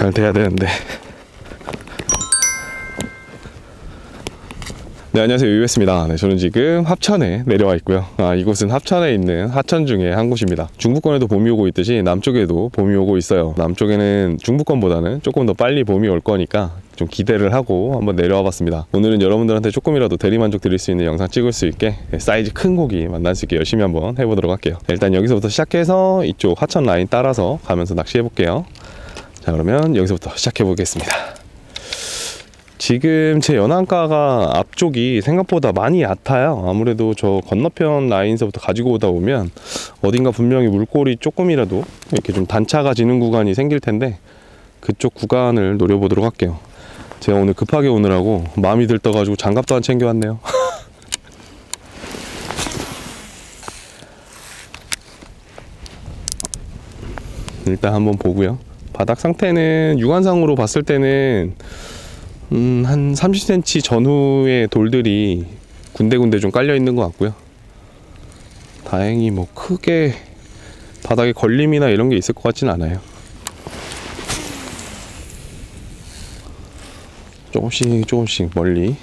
잘 돼야 되는데. 네, 안녕하세요. 유유했습니다. 네, 저는 지금 합천에 내려와 있고요. 아, 이곳은 합천에 있는 하천 중에 한 곳입니다. 중부권에도 봄이 오고 있듯이 남쪽에도 봄이 오고 있어요. 남쪽에는 중부권보다는 조금 더 빨리 봄이 올 거니까 좀 기대를 하고 한번 내려와 봤습니다. 오늘은 여러분들한테 조금이라도 대리만족 드릴 수 있는 영상 찍을 수 있게 사이즈 큰 고기 만날 수 있게 열심히 한번 해보도록 할게요. 네, 일단 여기서부터 시작해서 이쪽 하천 라인 따라서 가면서 낚시해 볼게요. 자, 그러면 여기서부터 시작해 보겠습니다. 지금 제 연안가가 앞쪽이 생각보다 많이 얕아요. 아무래도 저 건너편 라인서부터 가지고 오다 보면 어딘가 분명히 물골이 조금이라도 이렇게 좀 단차가 지는 구간이 생길 텐데 그쪽 구간을 노려보도록 할게요. 제가 오늘 급하게 오느라고 마음이 들떠가지고 장갑도 안 챙겨왔네요. 일단 한번 보고요. 바닥 상태는 육안상으로 봤을 때는 음, 한 30cm 전후의 돌들이 군데군데 좀 깔려 있는 것 같고요. 다행히 뭐 크게 바닥에 걸림이나 이런 게 있을 것 같진 않아요. 조금씩 조금씩 멀리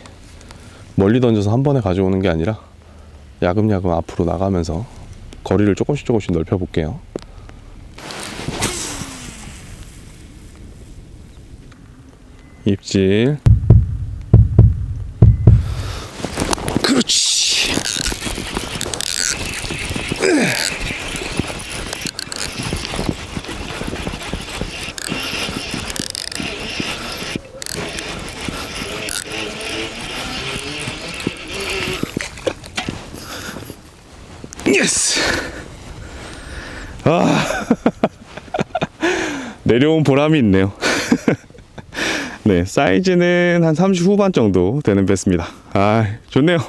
멀리 던져서 한 번에 가져오는 게 아니라 야금야금 앞으로 나가면서 거리를 조금씩 조금씩 넓혀 볼게요. 입질. 그렇지. 예스. 아. 내려온 보람이 있네요. 네, 사이즈는 한 30 후반 정도 되는 배스입니다. 아, 좋네요.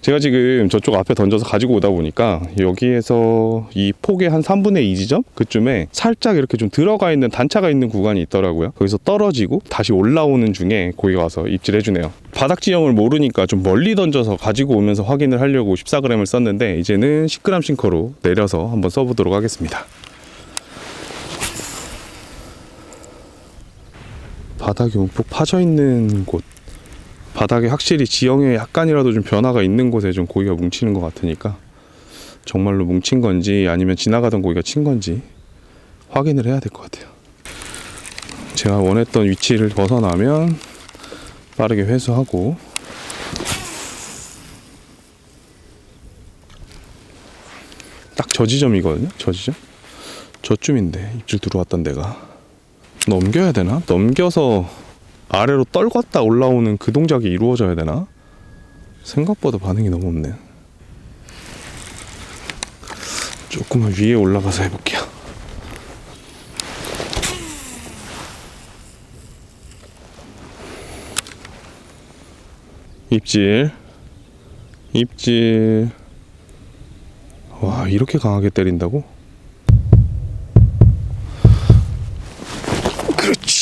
제가 지금 저쪽 앞에 던져서 가지고 오다 보니까 여기에서 이 폭의 한 3분의 2 지점? 그쯤에 살짝 이렇게 좀 들어가 있는 단차가 있는 구간이 있더라고요. 거기서 떨어지고 다시 올라오는 중에 거기 와서 입질해주네요. 바닥 지형을 모르니까 좀 멀리 던져서 가지고 오면서 확인을 하려고 14g을 썼는데 이제는 10g 싱커로 내려서 한번 써보도록 하겠습니다. 바닥이 움푹 파져 있는 곳. 바닥에 확실히 지형에 약간이라도 좀 변화가 있는 곳에 좀 고기가 뭉치는 것 같으니까 정말로 뭉친 건지 아니면 지나가던 고기가 친 건지 확인을 해야 될 것 같아요. 제가 원했던 위치를 벗어나면 빠르게 회수하고 딱 저 지점이거든요. 저 지점? 저쯤인데 입질 들어왔던 데가 넘겨야 되나? 넘겨서 아래로 떨궜다 올라오는 그 동작이 이루어져야 되나? 생각보다 반응이 너무 없네. 조금만 위에 올라가서 해볼게요. 입질, 입질. 와, 이렇게 강하게 때린다고? 그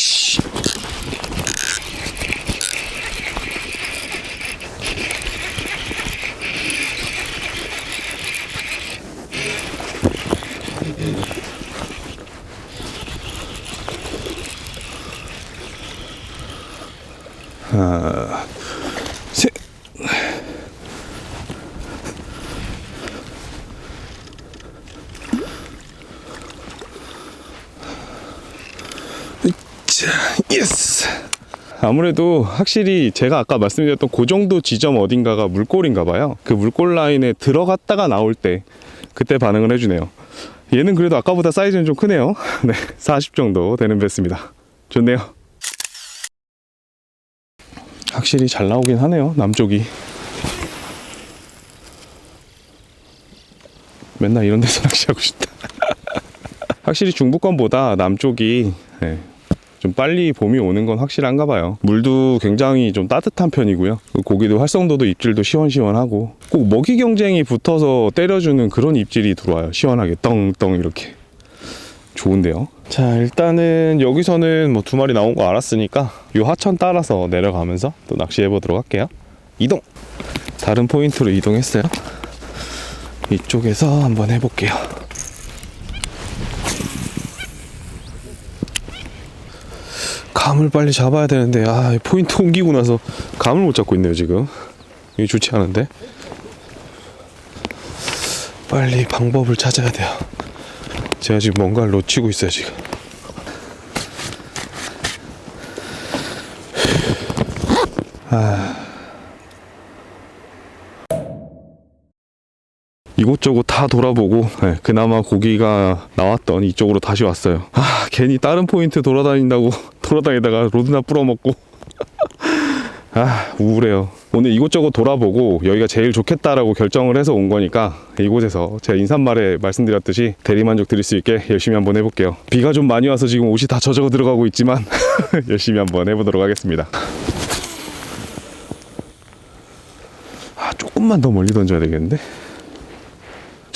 자, 예스. 아무래도 확실히 제가 아까 말씀드렸던 그 정도 지점 어딘가가 물골인가 봐요. 그 물골 라인에 들어갔다가 나올 때 그때 반응을 해주네요. 얘는 그래도 아까보다 사이즈는 좀 크네요. 네, 40 정도 되는 배스입니다. 좋네요. 확실히 잘 나오긴 하네요. 남쪽이. 맨날 이런 데서 낚시하고 싶다. 확실히 중부권보다 남쪽이 네, 좀 빨리 봄이 오는 건 확실한가 봐요. 물도 굉장히 좀 따뜻한 편이고요. 그 고기도 활성도도 입질도 시원시원하고 꼭 먹이 경쟁이 붙어서 때려주는 그런 입질이 들어와요. 시원하게 떵떵 이렇게. 좋은데요. 자 일단은 여기서는 뭐 두 마리 나온 거 알았으니까 요 하천 따라서 내려가면서 또 낚시해 보도록 할게요. 이동. 다른 포인트로 이동했어요. 이쪽에서 한번 해볼게요. 감을 빨리 잡아야 되는데 아이 포인트 옮기고 나서 감을 못 잡고 있네요 지금. 이게 좋지 않은데? 빨리 방법을 찾아야 돼요. 제가 지금 뭔가를 놓치고 있어요 지금. 아 이곳저곳 다 돌아보고 네, 그나마 고기가 나왔던 이쪽으로 다시 왔어요. 아 괜히 다른 포인트 돌아다닌다고 돌아다니다가 로드나 뿌려먹고 아 우울해요. 오늘 이곳저곳 돌아보고 여기가 제일 좋겠다라고 결정을 해서 온 거니까 이곳에서 제가 인사말에 말씀드렸듯이 대리만족 드릴 수 있게 열심히 한번 해볼게요. 비가 좀 많이 와서 지금 옷이 다 젖어 들어가고 있지만 열심히 한번 해보도록 하겠습니다. 아 조금만 더 멀리 던져야 되겠는데?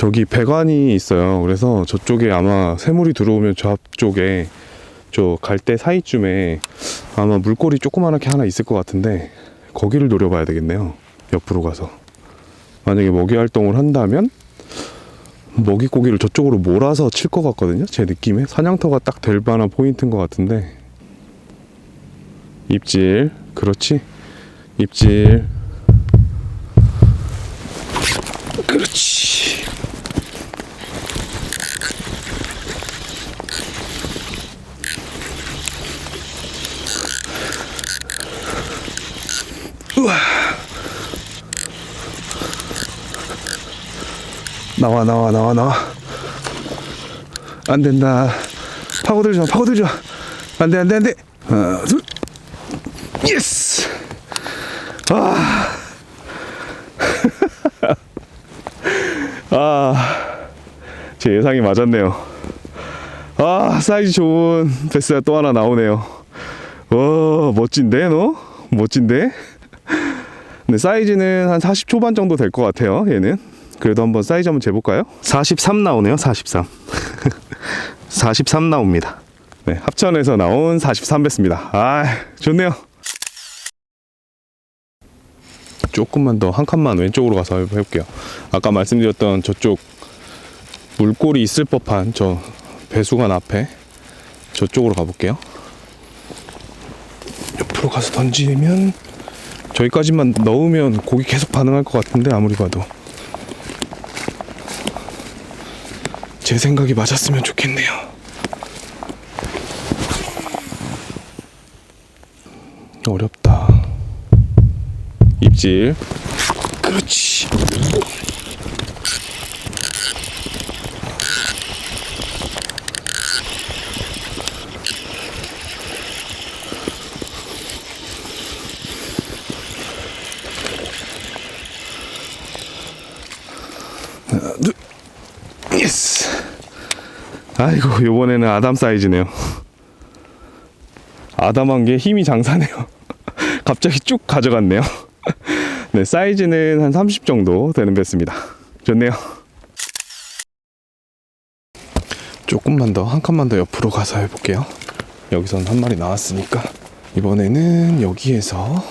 저기 배관이 있어요. 그래서 저쪽에 아마 새물이 들어오면 저 앞쪽에 저 갈대 사이쯤에 아마 물고리 조그만하게 하나 있을 것 같은데 거기를 노려봐야 되겠네요. 옆으로 가서 만약에 먹이 활동을 한다면 먹이 고기를 저쪽으로 몰아서 칠 것 같거든요. 제 느낌에 사냥터가 딱 될 만한 포인트인 것 같은데 입질 그렇지 입질 그렇지. 우와. 나와 나와 나와 나와 안 된다 파고들지 마 파고들지 마안돼 안돼 안돼 하나 둘 예스 아 아, 제 예상이 맞았네요. 아, 사이즈 좋은 베스가 또 하나 나오네요. 와, 멋진데, 너? 멋진데? 근데 사이즈는 한 40 초반 정도 될 것 같아요, 얘는. 그래도 한번 사이즈 한번 재볼까요? 43 나오네요, 43. 43 나옵니다. 네, 합천에서 나온 43베스입니다. 아, 좋네요. 조금만 더 한 칸만 왼쪽으로 가서 해볼게요. 아까 말씀드렸던 저쪽 물골이 있을 법한 저 배수관 앞에 저쪽으로 가볼게요. 옆으로 가서 던지면 저기까지만 넣으면 고기 계속 반응할 것 같은데 아무리 봐도 제 생각이 맞았으면 좋겠네요. 어렵다. 입질. 그렇지. 하나, 둘, 예스. 아이고, 요번에는 아담 사이즈네요. 아담한 게 힘이 장사네요. 갑자기 쭉 가져갔네요. 네, 사이즈는 한 30 정도 되는 배스입니다. 좋네요. 조금만 더, 한 칸만 더 옆으로 가서 해볼게요. 여기선 한 마리 나왔으니까. 이번에는 여기에서.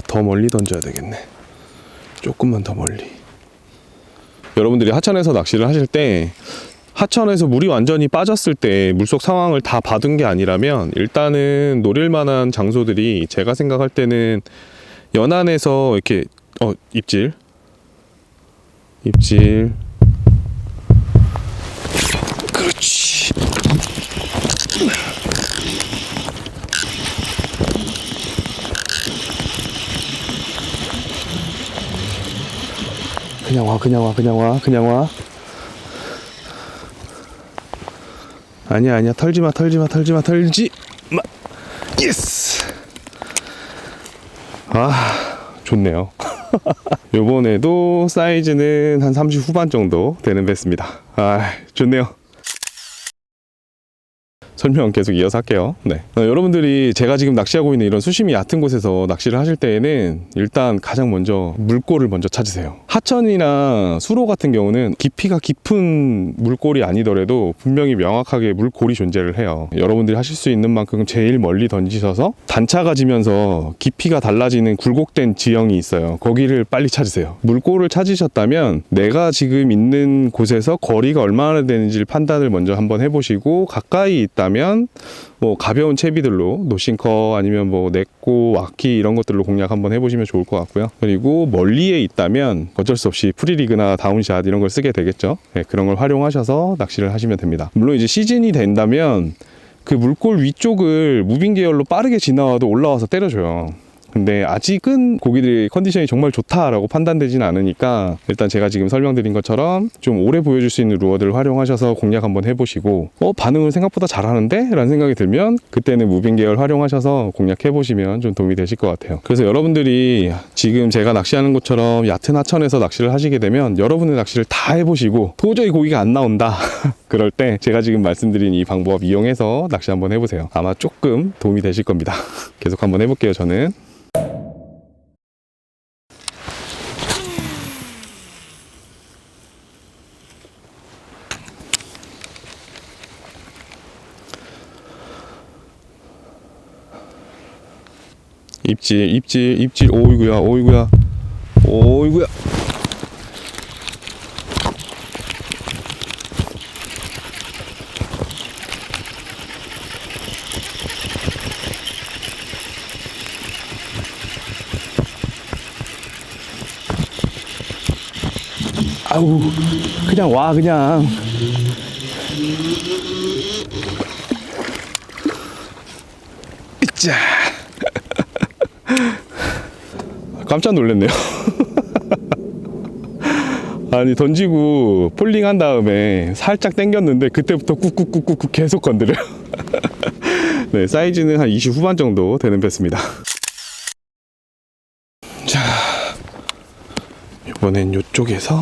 더 멀리 던져야 되겠네. 조금만 더 멀리. 여러분들이 하천에서 낚시를 하실 때 하천에서 물이 완전히 빠졌을 때 물속 상황을 다 받은 게 아니라면 일단은 노릴 만한 장소들이 제가 생각할 때는 연안에서 이렇게 어 입질 입질 그냥 와 그냥 와 그냥 와 그냥 와. 아니야 아니야. 털지 마 털지 마 털지 마 털지 마. 예스 아 좋네요. 요번에도 사이즈는 한 30 후반 정도 되는 배스입니다. 아 좋네요 설명 계속 이어서 할게요. 네. 어, 여러분들이 제가 지금 낚시하고 있는 이런 수심이 얕은 곳에서 낚시를 하실 때에는 일단 가장 먼저 물골을 먼저 찾으세요. 하천이나 수로 같은 경우는 깊이가 깊은 물골이 아니더라도 분명히 명확하게 물골이 존재를 해요. 여러분들이 하실 수 있는 만큼 제일 멀리 던지셔서 단차가 지면서 깊이가 달라지는 굴곡된 지형이 있어요. 거기를 빨리 찾으세요. 물골을 찾으셨다면 내가 지금 있는 곳에서 거리가 얼마나 되는지를 판단을 먼저 한번 해보시고 가까이 있다 면 뭐 가벼운 채비들로 노싱커 아니면 뭐 넷고 와키 이런 것들로 공략 한번 해보시면 좋을 것 같고요. 그리고 멀리에 있다면 어쩔 수 없이 프리리그나 다운샷 이런 걸 쓰게 되겠죠. 네, 그런 걸 활용하셔서 낚시를 하시면 됩니다. 물론 이제 시즌이 된다면 그 물골 위쪽을 무빙 계열로 빠르게 지나와도 올라와서 때려줘요. 근데 아직은 고기들이 컨디션이 정말 좋다라고 판단되지는 않으니까 일단 제가 지금 설명드린 것처럼 좀 오래 보여줄 수 있는 루어들을 활용하셔서 공략 한번 해보시고 어 반응을 생각보다 잘하는데? 라는 생각이 들면 그때는 무빙 계열 활용하셔서 공략해 보시면 좀 도움이 되실 것 같아요. 그래서 여러분들이 지금 제가 낚시하는 것처럼 얕은 하천에서 낚시를 하시게 되면 여러분의 낚시를 다 해보시고 도저히 고기가 안 나온다. 그럴 때 제가 지금 말씀드린 이 방법 이용해서 낚시 한번 해보세요. 아마 조금 도움이 되실 겁니다. 계속 한번 해볼게요 저는 입질 입질 입질. 오이구야 오이구야. 오이구야. 아우 그냥 와 그냥. 자 깜짝 놀랐네요. 아니 던지고 폴링 한 다음에 살짝 당겼는데 그때부터 꾹꾹꾹꾹 계속 건드려요. 네 사이즈는 한 20 후반 정도 되는 배스입니다. 자 이번엔 이쪽에서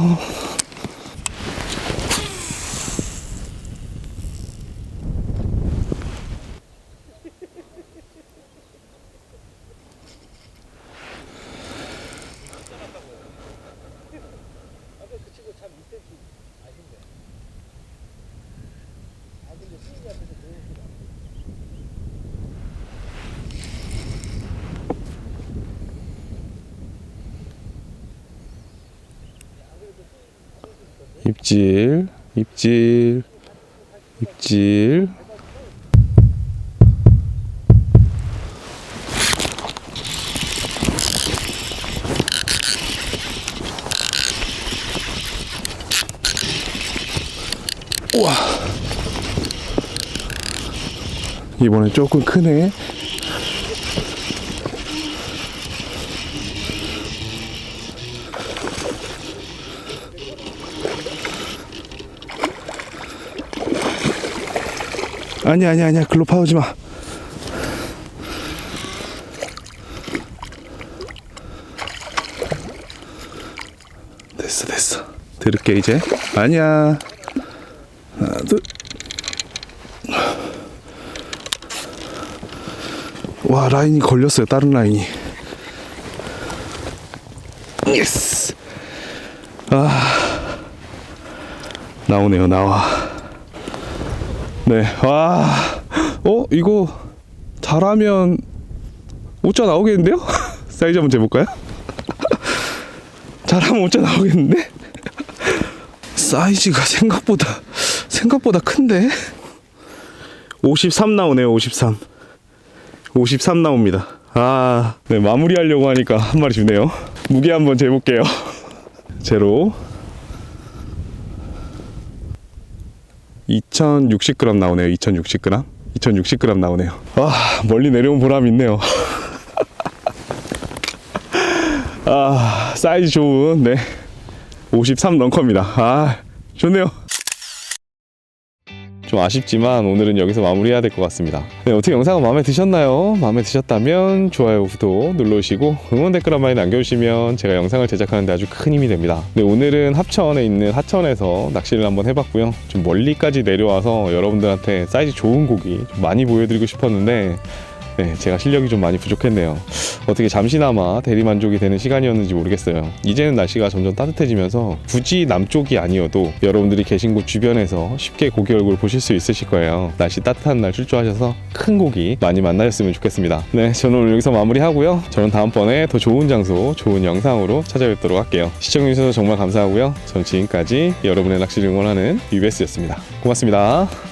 입질 입질 입질. 우와. 이번엔 조금 크네 아니야 아니야 아니야. 글로 파오지 마. 됐어 됐어. 들을게 이제. 아니야. 하나 둘와 라인이 걸렸어요 다른 라인이. 예스! 아 나오네요 나와 네, 와, 어, 이거 잘하면 5자 나오겠는데요? 사이즈 한번 재볼까요? 잘하면 5자 나오겠는데? 사이즈가 생각보다, 생각보다 큰데? 53 나오네요, 53. 53 나옵니다. 아, 네, 마무리하려고 하니까 한 마리 주네요. 무게 한번 재볼게요. 제로. 2060g 나오네요. 2060g. 2060g 나오네요. 와, 멀리 내려온 보람 있네요. 아, 사이즈 좋은, 네. 53 런커입니다. 아, 좋네요. 좀 아쉽지만 오늘은 여기서 마무리해야 될 것 같습니다. 네, 어떻게 영상은 마음에 드셨나요? 마음에 드셨다면 좋아요, 구독 눌러주시고 응원 댓글 한 마디 남겨주시면 제가 영상을 제작하는데 아주 큰 힘이 됩니다. 네, 오늘은 합천에 있는 하천에서 낚시를 한번 해봤고요. 좀 멀리까지 내려와서 여러분들한테 사이즈 좋은 고기 좀 많이 보여드리고 싶었는데 네, 제가 실력이 좀 많이 부족했네요. 어떻게 잠시나마 대리 만족이 되는 시간이었는지 모르겠어요. 이제는 날씨가 점점 따뜻해지면서 굳이 남쪽이 아니어도 여러분들이 계신 곳 주변에서 쉽게 고기 얼굴 보실 수 있으실 거예요. 날씨 따뜻한 날 출조하셔서 큰 고기 많이 만나셨으면 좋겠습니다. 네, 저는 오늘 여기서 마무리하고요. 저는 다음번에 더 좋은 장소, 좋은 영상으로 찾아뵙도록 할게요. 시청해주셔서 정말 감사하고요. 저는 지금까지 여러분의 낚시를 응원하는 UBS였습니다. 고맙습니다.